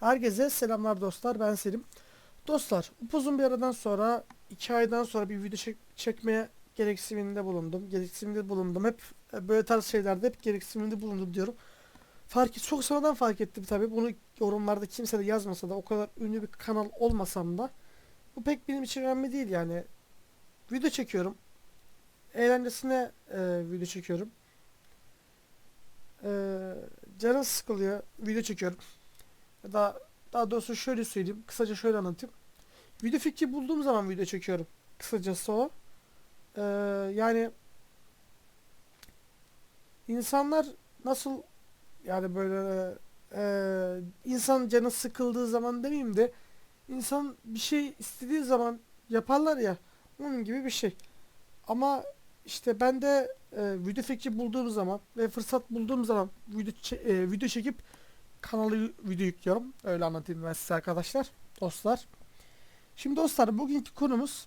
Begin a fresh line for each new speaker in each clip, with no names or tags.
Herkese selamlar dostlar ben Selim. Dostlar upuzun bir aradan sonra 2 aydan sonra bir video çek- çekmeye gereksiniminde bulundum. Gereksiniminde bulundum. Hep e, böyle tarz şeylerde hep gereksiniminde bulundum diyorum. Fark çok sonradan fark ettim tabii. Bunu yorumlarda kimse de yazmasa da o kadar ünlü bir kanal olmasam da bu pek benim için önemli değil yani. Video çekiyorum. Eğlencesine e, video çekiyorum. E, canım sıkılıyor. Video çekiyorum. Daha, daha doğrusu şöyle söyleyeyim. Kısaca şöyle anlatayım. Video fikri bulduğum zaman video çekiyorum. Kısacası o. Ee, yani insanlar nasıl yani böyle e, insan canı sıkıldığı zaman demeyeyim de insan bir şey istediği zaman yaparlar ya onun gibi bir şey. Ama işte ben de e, video fikri bulduğum zaman ve fırsat bulduğum zaman video e, video çekip kanalı video yüklüyorum. Öyle anlatayım ben size arkadaşlar. Dostlar. Şimdi dostlar bugünkü konumuz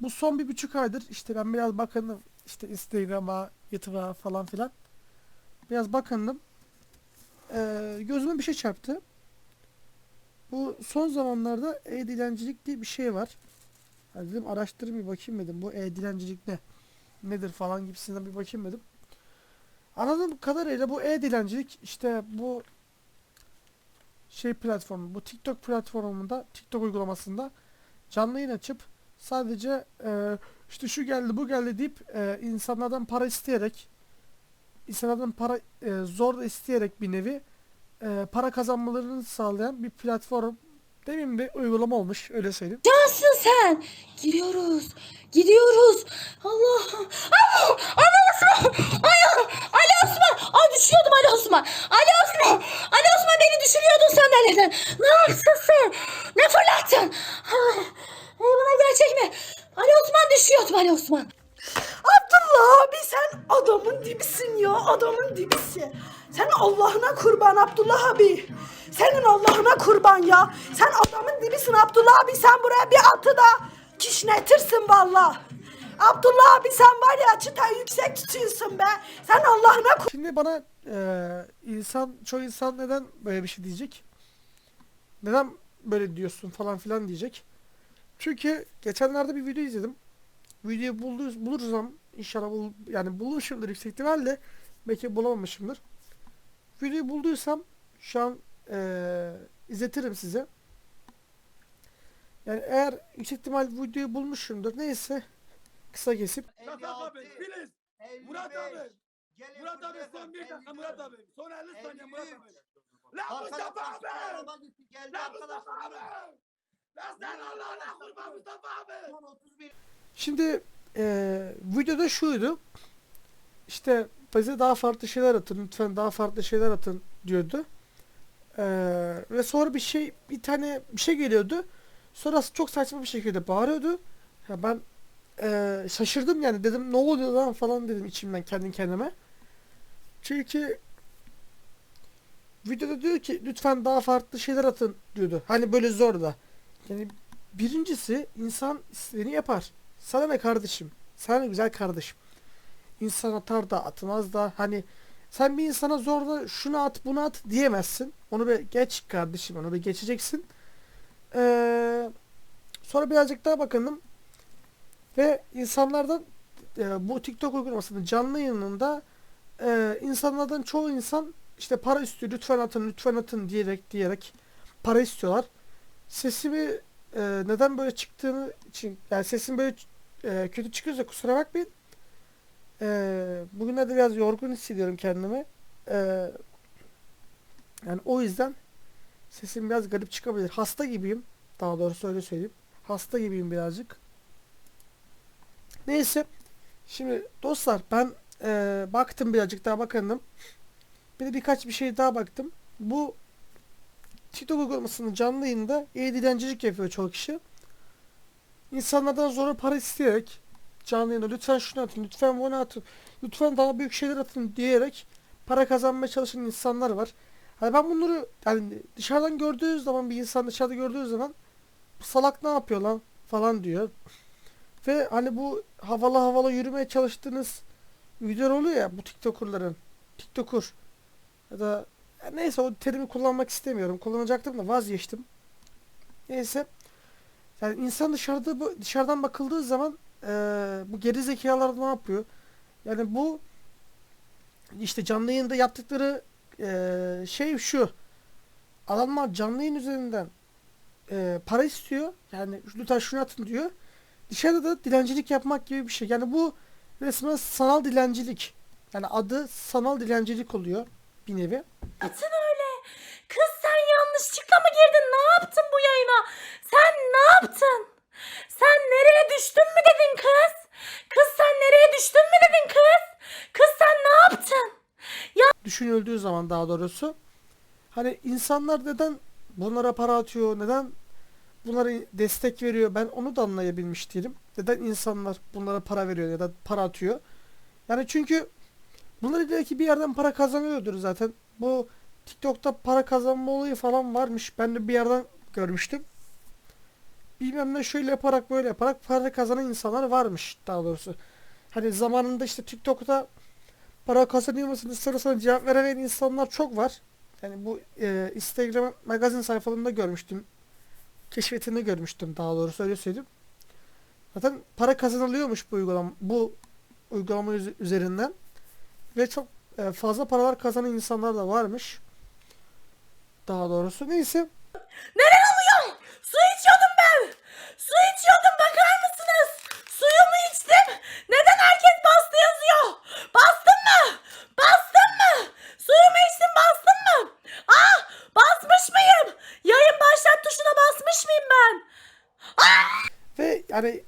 bu son bir buçuk aydır işte ben biraz bakındım işte Instagram'a, YouTube'a falan filan. Biraz bakındım. Ee, gözüme bir şey çarptı. Bu son zamanlarda e-dilencilik diye bir şey var. Ha dedim araştırayım bir bakayım dedim. Bu e-dilencilik ne? Nedir falan gibisinden bir bakayım dedim. Anladığım kadarıyla bu e-dilencilik işte bu şey platformu, bu TikTok platformunda, TikTok uygulamasında canlı yayın açıp sadece e, işte şu geldi bu geldi deyip e, insanlardan para isteyerek insanlardan para e, zor isteyerek bir nevi e, para kazanmalarını sağlayan bir platform demeyeyim de uygulama olmuş öyle söyleyeyim.
Nasılsın sen? Giriyoruz. Gidiyoruz. Allah. Allah. Ali Osman. Ay, Ali Osman. Ay düşüyordum Ali Osman. Ali Osman. Ali Osman beni düşürüyordun sandalye'den. Ne yaptın sen? Ne fırlattın? Ay, ay, buna gerçek mi? Ali Osman düşüyordum Ali Osman.
Abdullah abi sen adamın dibisin ya adamın dibisi. Sen Allah'ına kurban Abdullah abi. Senin Allah'ına kurban ya. Sen adamın dibisin Abdullah abi. Sen buraya bir atı da kişnetirsin valla. Abdullah abi sen var ya çıtayı yüksek tutuyorsun be. Sen Allah'ına kur-
Şimdi bana e, insan çoğu insan neden böyle bir şey diyecek? Neden böyle diyorsun falan filan diyecek. Çünkü geçenlerde bir video izledim. Videoyu bulduğuz, bulursam inşallah bul, yani bulmuşumdur yüksek ihtimalle. Belki bulamamışımdır. Videoyu bulduysam şu an e, izletirim size. Yani eğer yüksek ihtimal videoyu bulmuşumdur. Neyse kısa kesip
Şafak abi, Filiz, Murat abi. Murat abi son bir dakika Murat abi. Son 50 saniye Murat abi. Lan Mustafa abi! Lan Mustafa abi! Lan sen Allah'ına kurban Mustafa abi!
Şimdi eee, videoda şuydu. İşte bize daha farklı şeyler atın, lütfen daha farklı şeyler atın diyordu. Eee, ve sonra bir şey, bir tane bir şey geliyordu. Sonra çok saçma bir şekilde bağırıyordu. Ya ben eee, şaşırdım yani dedim ne oluyor lan falan dedim içimden kendi kendime. Çünkü videoda diyor ki lütfen daha farklı şeyler atın diyordu. Hani böyle zor da. Yani birincisi insan istediğini yapar. Sana ne kardeşim? Sana ne güzel kardeşim. İnsan atar da atmaz da hani sen bir insana zorla şunu at bunu at diyemezsin. Onu bir geç kardeşim onu bir geçeceksin. Ee, sonra birazcık daha bakındım. Ve insanlardan e, bu TikTok uygulamasının canlı yayınında e, insanlardan çoğu insan işte para istiyor lütfen atın lütfen atın diyerek diyerek para istiyorlar. Sesimi e, neden böyle çıktığını için yani sesim böyle e, kötü çıkıyorsa kusura bakmayın. E, bugünlerde biraz yorgun hissediyorum kendimi. E, yani o yüzden sesim biraz garip çıkabilir. Hasta gibiyim. Daha doğrusu öyle söyleyeyim. Hasta gibiyim birazcık. Neyse. Şimdi dostlar ben e, baktım birazcık daha bakındım. Bir de birkaç bir şey daha baktım. Bu TikTok uygulamasının canlı yayında e-dilencilik yapıyor çoğu kişi. İnsanlardan zora para isteyerek canlı yayında lütfen şunu atın, lütfen bunu atın, lütfen daha büyük şeyler atın diyerek para kazanmaya çalışan insanlar var. Hani ben bunları yani dışarıdan gördüğü zaman bir insan dışarıda gördüğü zaman salak ne yapıyor lan falan diyor. Ve hani bu havalı havalı yürümeye çalıştığınız videolar oluyor ya bu TikToker'ların. TikToker ya da Ya neyse o terimi kullanmak istemiyorum. Kullanacaktım da vazgeçtim. Neyse. Yani insan dışarıda bu dışarıdan bakıldığı zaman eee, bu geri zekalar ne yapıyor? Yani bu işte canlı yayında yaptıkları eee, şey şu. Adamlar canlı yayın üzerinden eee, para istiyor. Yani lütfen şunu atın diyor. Dışarıda da dilencilik yapmak gibi bir şey. Yani bu resmen sanal dilencilik. Yani adı sanal dilencilik oluyor bir nevi.
Atın öyle. Kız sen yanlışlıkla mı girdin? Ne yaptın bu yayına? Sen ne yaptın? Sen nereye düştün mü dedin kız? Kız sen nereye düştün mü dedin kız? Kız sen ne yaptın?
düşünüldüğü zaman daha doğrusu hani insanlar neden bunlara para atıyor, neden bunlara destek veriyor ben onu da anlayabilmiş değilim. Neden insanlar bunlara para veriyor ya da para atıyor. Yani çünkü bunlar belki bir yerden para kazanıyordur zaten. Bu TikTok'ta para kazanma olayı falan varmış. Ben de bir yerden görmüştüm. Bilmem ne şöyle yaparak böyle yaparak para kazanan insanlar varmış daha doğrusu. Hani zamanında işte TikTok'ta para kazanıyor musunuz sorusuna cevap veremeyen insanlar çok var. Yani bu e, Instagram magazin sayfalarında görmüştüm. Keşfetinde görmüştüm daha doğrusu öyle söyleyeyim. Zaten para kazanılıyormuş bu uygulama bu uygulama üz- üzerinden ve çok e, fazla paralar kazanan insanlar da varmış. Daha doğrusu neyse.
Neler oluyor? Su içiyordum. Su içiyordum bakar mısınız? Suyumu içtim. Neden herkes bastı yazıyor? Bastın mı? Bastın mı? Suyumu içtim bastın mı? Ah basmış mıyım? Yayın başlat tuşuna basmış mıyım ben?
Ve yani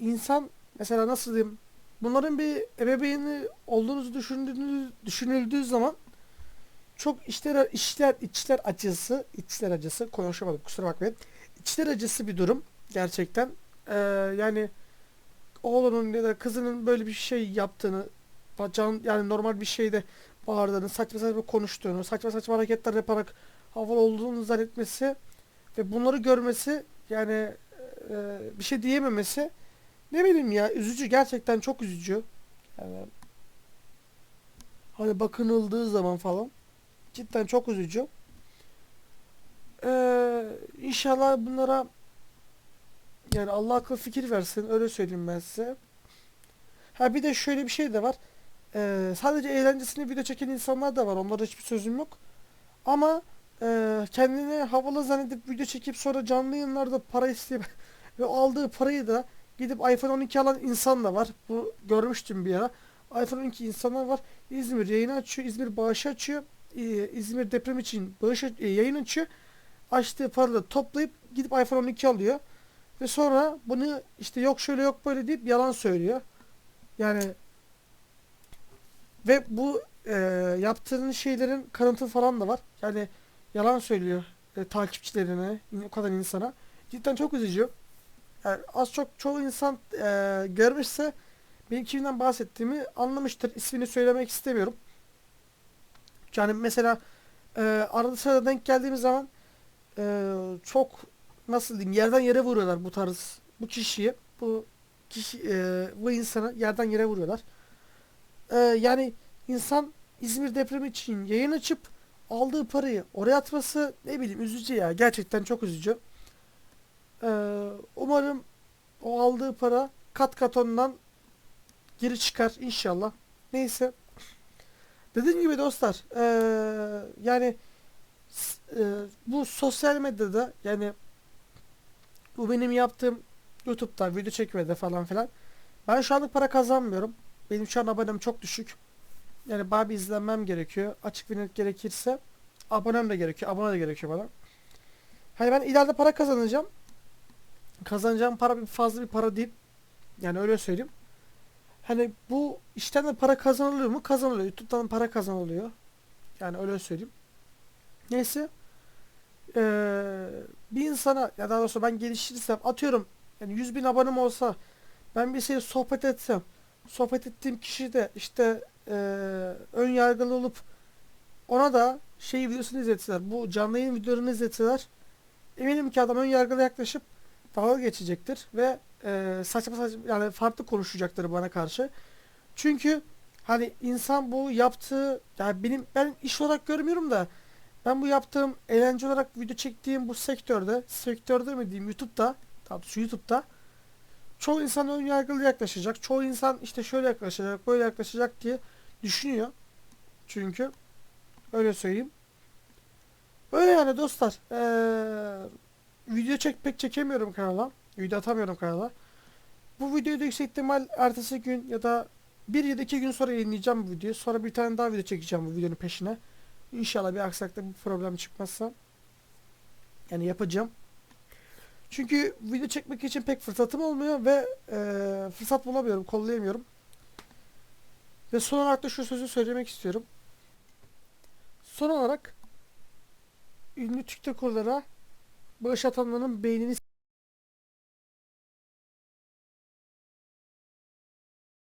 insan mesela nasıl diyeyim bunların bir ebeveyni olduğunuzu düşündüğünüz, düşünüldüğü zaman çok işler işler içler acısı içler acısı konuşamadım kusura bakmayın içler acısı bir durum gerçekten Ee, yani oğlunun ya da kızının böyle bir şey yaptığını can, yani normal bir şeyde bağırdığını saçma saçma konuştuğunu saçma saçma hareketler yaparak havalı olduğunu zannetmesi ve bunları görmesi yani e, bir şey diyememesi ne bileyim ya üzücü gerçekten çok üzücü. Yani hani bakınıldığı zaman falan cidden çok üzücü. Ee, inşallah bunlara yani Allah akıl fikir versin öyle söyleyeyim ben size. Ha bir de şöyle bir şey de var. Ee, sadece eğlencesine video çeken insanlar da var. Onlara hiçbir sözüm yok. Ama e, kendini havalı zannedip video çekip sonra canlı yayınlarda para isteyip ve aldığı parayı da gidip iPhone 12 alan insan da var. Bu görmüştüm bir ara. iPhone 12 insanlar var. İzmir yayını açıyor. İzmir bağışı açıyor. Ee, İzmir deprem için bağış e, yayın açıyor. Açtığı paraları toplayıp gidip iPhone 12 alıyor. Ve sonra bunu işte yok şöyle yok böyle deyip yalan söylüyor. Yani ve bu e, yaptığın şeylerin kanıtı falan da var. Yani yalan söylüyor e, takipçilerine, o kadar insana. Cidden çok üzücü. Yani az çok çoğu insan e, görmüşse benim kimden bahsettiğimi anlamıştır. İsmini söylemek istemiyorum. Yani mesela e, arada sırada denk geldiğimiz zaman e, çok nasıl diyeyim yerden yere vuruyorlar bu tarz bu kişiyi bu kişi e, bu insanı yerden yere vuruyorlar. E, yani insan İzmir depremi için yayın açıp aldığı parayı oraya atması ne bileyim üzücü ya gerçekten çok üzücü. Ee, umarım o aldığı para kat kat ondan geri çıkar inşallah. Neyse. Dediğim gibi dostlar ee, yani ee, bu sosyal medyada yani bu benim yaptığım YouTube'da video çekmede falan filan ben şu anlık para kazanmıyorum. Benim şu an abonem çok düşük. Yani bana bir izlenmem gerekiyor. Açık bir net gerekirse abonem de gerekiyor. Abone de gerekiyor bana. Hani ben ileride para kazanacağım. Kazanacağım para bir fazla bir para değil. Yani öyle söyleyeyim. Hani bu işten de para kazanılıyor mu? Kazanılıyor. YouTube'dan para kazanılıyor. Yani öyle söyleyeyim. Neyse. Ee, bir insana ya daha doğrusu ben geliştirirsem atıyorum yani 100 bin abonem olsa ben bir şey sohbet etsem sohbet ettiğim kişi de işte ee, ön yargılı olup ona da şey videosunu izletseler bu canlı yayın videolarını izletseler eminim ki adam ön yargılı yaklaşıp dalga geçecektir ve ee, saçma saçma yani farklı konuşacaktır bana karşı. Çünkü hani insan bu yaptığı yani benim ben iş olarak görmüyorum da Ben bu yaptığım eğlence olarak video çektiğim bu sektörde, sektörde mi diyeyim YouTube'da, tabii şu YouTube'da çoğu insan ön yargılı yaklaşacak. Çoğu insan işte şöyle yaklaşacak, böyle yaklaşacak diye düşünüyor. Çünkü öyle söyleyeyim. Öyle yani dostlar. Ee, video çek pek çekemiyorum kanala. Video atamıyorum kanala. Bu videoyu da yüksek ihtimal ertesi gün ya da bir ya da iki gün sonra yayınlayacağım bu videoyu. Sonra bir tane daha video çekeceğim bu videonun peşine. İnşallah bir aksaklık bir problem çıkmazsa. Yani yapacağım. Çünkü video çekmek için pek fırsatım olmuyor ve eee, fırsat bulamıyorum, kollayamıyorum. Ve son olarak da şu sözü söylemek istiyorum. Son olarak ünlü TikToker'lara bağış atanların beynini